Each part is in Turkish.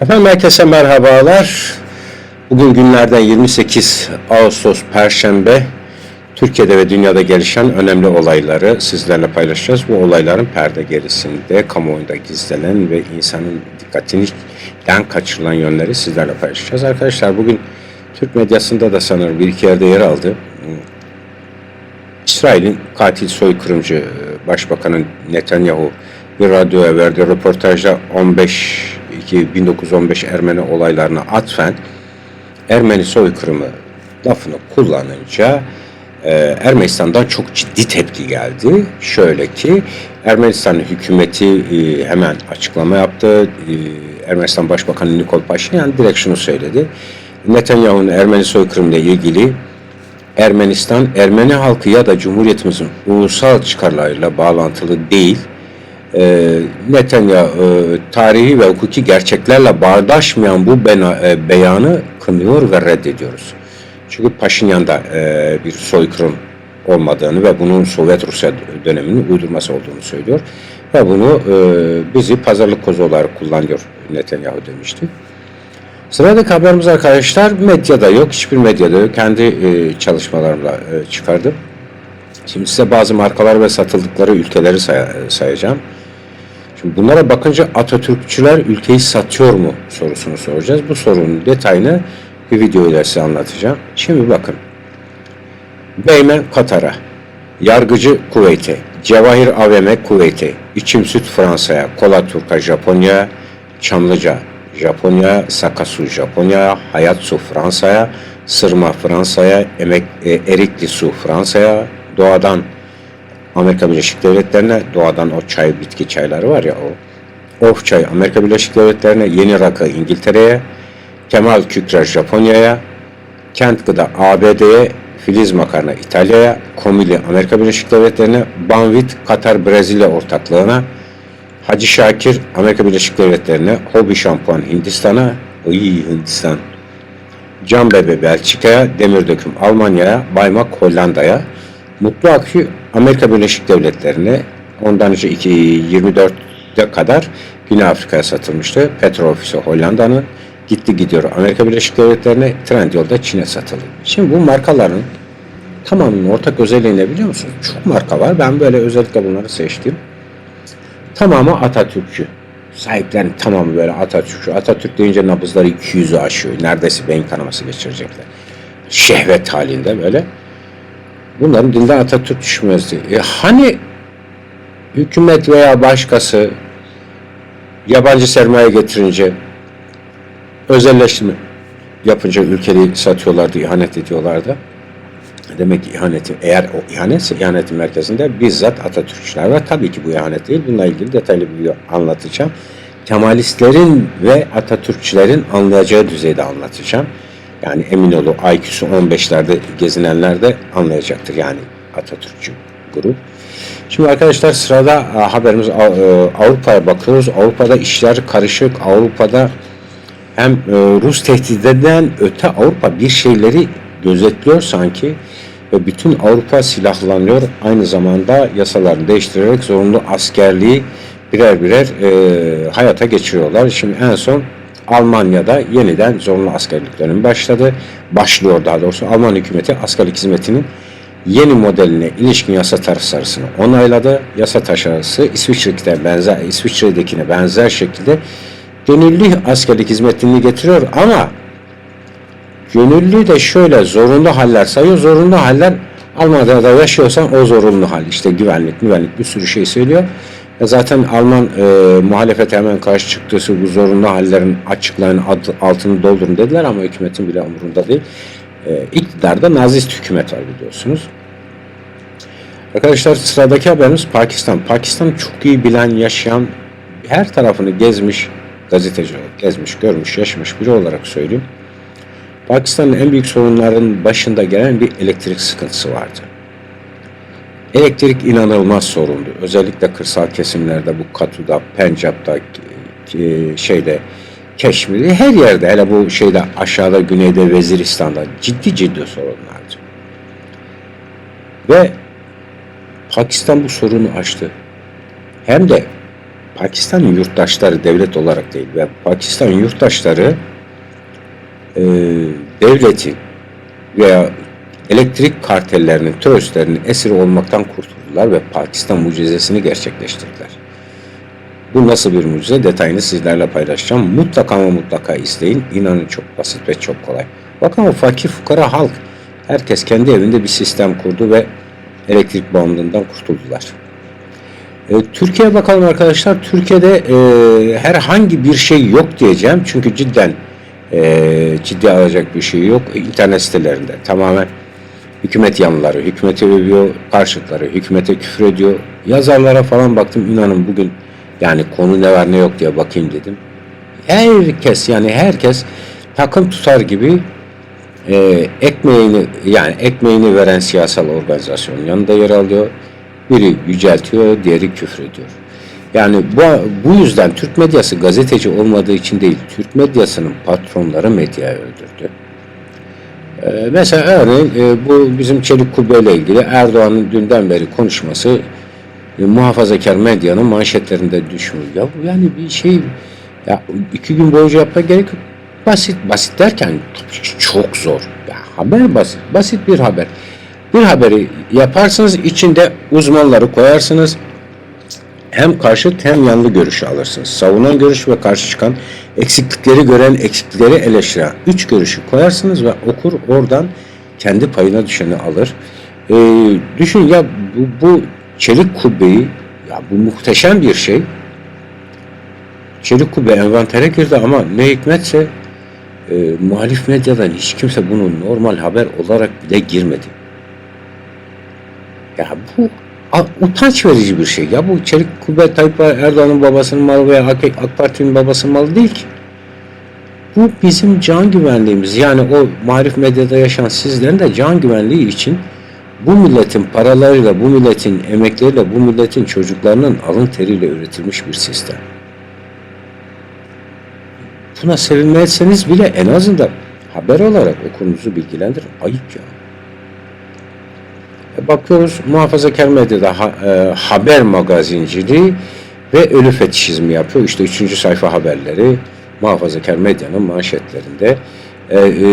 Efendim herkese merhabalar. Bugün günlerden 28 Ağustos Perşembe. Türkiye'de ve dünyada gelişen önemli olayları sizlerle paylaşacağız. Bu olayların perde gerisinde, kamuoyunda gizlenen ve insanın dikkatinden kaçırılan yönleri sizlerle paylaşacağız. Arkadaşlar bugün Türk medyasında da sanırım bir iki yerde yer aldı. İsrail'in katil soykırımcı e, Başbakanı Netanyahu bir radyoya verdiği röportajda 15 2 1915 Ermeni olaylarına atfen Ermeni soykırımı lafını kullanınca e, Ermenistan'dan çok ciddi tepki geldi. Şöyle ki Ermenistan hükümeti e, hemen açıklama yaptı. E, Ermenistan Başbakanı Nikol Paşinyan direkt şunu söyledi. Netanyahu'nun Ermeni soykırımıyla ilgili Ermenistan, Ermeni halkı ya da Cumhuriyetimizin ulusal çıkarlarıyla bağlantılı değil. E, Netanyahu tarihi ve hukuki gerçeklerle bağdaşmayan bu bena, e, beyanı kınıyor ve reddediyoruz. Çünkü Paşinyan'da e, bir soykırım olmadığını ve bunun Sovyet Rusya döneminin uydurması olduğunu söylüyor. Ve bunu e, bizi pazarlık kozu olarak kullanıyor Netanyahu demişti. Sıradaki haberimiz arkadaşlar medyada yok. Hiçbir medyada yok. Kendi e, çalışmalarımla e, çıkardım. Şimdi size bazı markalar ve satıldıkları ülkeleri say- sayacağım. Şimdi bunlara bakınca Atatürkçüler ülkeyi satıyor mu sorusunu soracağız. Bu sorunun detayını bir video ile size anlatacağım. Şimdi bakın. Beymen Katar'a, Yargıcı Kuveyt'e, Cevahir AVM Kuveyt'e, İçim Süt Fransa'ya, Kola Turk'a Japonya'ya, Çamlıca Japonya, Sakasu Japonya, Hayat Su Fransa'ya, Sırma Fransa'ya, Emek, e, Erikli Su Fransa'ya, doğadan Amerika Birleşik Devletleri'ne, doğadan o çay bitki çayları var ya o. Of çay Amerika Birleşik Devletleri'ne, Yeni Rakı İngiltere'ye, Kemal Kükrer Japonya'ya, Kent Gıda ABD'ye, Filiz Makarna İtalya'ya, Komili Amerika Birleşik Devletleri'ne, Banvit Katar Brezilya ortaklığına, Hacı Şakir Amerika Birleşik Devletleri'ne, Hobi Şampuan Hindistan'a, iyi Hindistan, Can Bebe Belçika'ya, Demir Döküm Almanya'ya, Baymak Hollanda'ya, Mutlu Akü Amerika Birleşik Devletleri'ne, ondan önce 2024'e kadar Güney Afrika'ya satılmıştı. Petrol Ofisi Hollanda'nın gitti gidiyor Amerika Birleşik Devletleri'ne, Trendyol'da Çin'e satıldı. Şimdi bu markaların tamamının ortak özelliği ne biliyor musunuz? Çok marka var. Ben böyle özellikle bunları seçtim. Tamamı Atatürkçü. Sahiplerin tamamı böyle Atatürkçü. Atatürk deyince nabızları 200'ü aşıyor. Neredeyse beyin kanaması geçirecekler. Şehvet halinde böyle. Bunların dilden Atatürk düşmezdi. E hani hükümet veya başkası yabancı sermaye getirince özelleştirme yapınca ülkeyi satıyorlardı, ihanet ediyorlardı. Demek ki ihanetin, eğer o ihanetse ihanetin merkezinde bizzat Atatürkçüler var. Tabii ki bu ihanet değil. Bununla ilgili detaylı bir video anlatacağım. Kemalistlerin ve Atatürkçülerin anlayacağı düzeyde anlatacağım. Yani emin olun IQ'su 15'lerde gezinenler de anlayacaktır. Yani Atatürkçü grup. Şimdi arkadaşlar sırada e, haberimiz e, Avrupa'ya bakıyoruz. Avrupa'da işler karışık. Avrupa'da hem e, Rus tehdidinden öte Avrupa bir şeyleri gözetliyor sanki ve bütün Avrupa silahlanıyor. Aynı zamanda yasalarını değiştirerek zorunlu askerliği birer birer e, hayata geçiriyorlar. Şimdi en son Almanya'da yeniden zorunlu askerlik dönemi başladı. Başlıyor daha doğrusu. Alman hükümeti askerlik hizmetinin yeni modeline ilişkin yasa tasarısını onayladı. Yasa tasarısı İsviçre'dekine benzer, İsviçre'dekine benzer şekilde gönüllü askerlik hizmetini getiriyor ama Gönüllü de şöyle zorunlu haller sayıyor. Zorunlu haller Almanya'da da yaşıyorsan o zorunlu hal. İşte güvenlik, güvenlik bir sürü şey söylüyor. E zaten Alman e, muhalefete hemen karşı çıktığı bu zorunlu hallerin açıklarının altını doldurun dediler ama hükümetin bile umurunda değil. E, iktidarda nazist hükümet var biliyorsunuz. Arkadaşlar sıradaki haberimiz Pakistan. Pakistan çok iyi bilen, yaşayan, her tarafını gezmiş, gazeteci olarak gezmiş, görmüş, yaşamış biri olarak söyleyeyim. Pakistan'ın en büyük sorunların başında gelen bir elektrik sıkıntısı vardı. Elektrik inanılmaz sorundu. Özellikle kırsal kesimlerde bu Katu'da, Pencap'ta, şeyde, Keşmir'de her yerde hele bu şeyde aşağıda güneyde Veziristan'da ciddi ciddi sorunlardı. Ve Pakistan bu sorunu aştı. Hem de Pakistan'ın yurttaşları devlet olarak değil ve Pakistan yurttaşları e, devletin veya elektrik kartellerinin, teröristlerinin esiri olmaktan kurtuldular ve Pakistan mucizesini gerçekleştirdiler. Bu nasıl bir mucize? Detayını sizlerle paylaşacağım. Mutlaka ama mutlaka izleyin. İnanın çok basit ve çok kolay. Bakın o fakir fukara halk. Herkes kendi evinde bir sistem kurdu ve elektrik bağımlılığından kurtuldular. E, Türkiye'ye bakalım arkadaşlar. Türkiye'de e, herhangi bir şey yok diyeceğim. Çünkü cidden e, ciddi alacak bir şey yok. İnternet sitelerinde tamamen hükümet yanlıları, hükümete övüyor, karşıtları, hükümete küfür ediyor. Yazarlara falan baktım inanın bugün yani konu ne var ne yok diye bakayım dedim. Herkes yani herkes takım tutar gibi e, ekmeğini yani ekmeğini veren siyasal organizasyonun yanında yer alıyor. Biri yüceltiyor, diğeri küfür ediyor. Yani bu, bu yüzden Türk medyası gazeteci olmadığı için değil, Türk medyasının patronları medyayı öldürdü. Ee, mesela örneğin e, bu bizim Çelik Kubbe ile ilgili Erdoğan'ın dünden beri konuşması e, muhafazakar medyanın manşetlerinde düşmüyor. Ya yani bir şey ya iki gün boyunca yapmak gerek yok. Basit, basit derken çok zor. Ya haber basit, basit bir haber. Bir haberi yaparsınız içinde uzmanları koyarsınız. Hem karşıt hem yanlı görüşü alırsınız. Savunan görüş ve karşı çıkan eksiklikleri gören eksiklikleri eleştiren üç görüşü koyarsınız ve okur oradan kendi payına düşeni alır. Ee, düşün ya bu, bu çelik kubbeyi ya bu muhteşem bir şey. Çelik kubbe envantere girdi ama ne hikmetse e, muhalif medyadan hiç kimse bunu normal haber olarak bile girmedi. Ya bu utanç verici bir şey. Ya bu Çelik Kubbe Tayyip Erdoğan'ın babasının malı veya AK, Parti'nin babasının malı değil ki. Bu bizim can güvenliğimiz. Yani o marif medyada yaşayan sizlerin de can güvenliği için bu milletin paralarıyla, bu milletin emekleriyle, bu milletin çocuklarının alın teriyle üretilmiş bir sistem. Buna sevinmezseniz bile en azından haber olarak okurunuzu bilgilendirin. Ayıp ya. E, Bakıyoruz muhafazakar medyada ha- e, haber magazinciliği ve ölü fetişizmi yapıyor. İşte üçüncü sayfa haberleri muhafazakar medyanın manşetlerinde. E, e,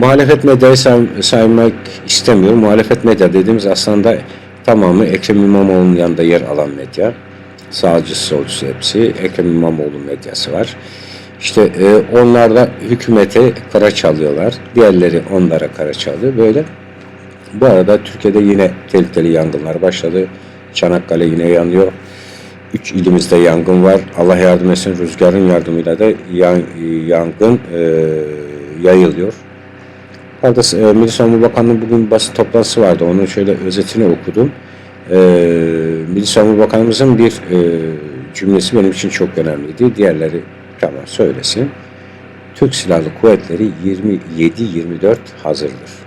muhalefet medyayı say- saymak istemiyorum. Muhalefet medya dediğimiz aslında tamamı Ekrem İmamoğlu'nun yanında yer alan medya. Sağcısı, solcusu hepsi. Ekrem İmamoğlu medyası var. İşte e, onlar da hükümete kara çalıyorlar. Diğerleri onlara kara çalıyor. Böyle bu arada Türkiye'de yine tehlikeli yangınlar başladı. Çanakkale yine yanıyor. Üç ilimizde yangın var. Allah yardım etsin rüzgarın yardımıyla da yan- yangın e, yayılıyor. Orada e, Milli Savunma Bakanlığı bugün basın toplantısı vardı. Onun şöyle özetini okudum. E, Milli Savunma Bakanımızın bir e, cümlesi benim için çok önemliydi. Diğerleri tamam söylesin. Türk Silahlı Kuvvetleri 27-24 hazırdır.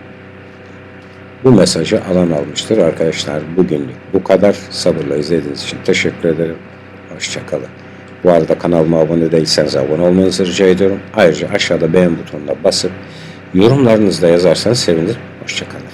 Bu mesajı alan almıştır arkadaşlar bugünlük. Bu kadar sabırla izlediğiniz için teşekkür ederim. Hoşçakalın. Bu arada kanalıma abone değilseniz abone olmanızı rica ediyorum. Ayrıca aşağıda beğen butonuna basıp yorumlarınızı da yazarsanız sevinirim. Hoşçakalın.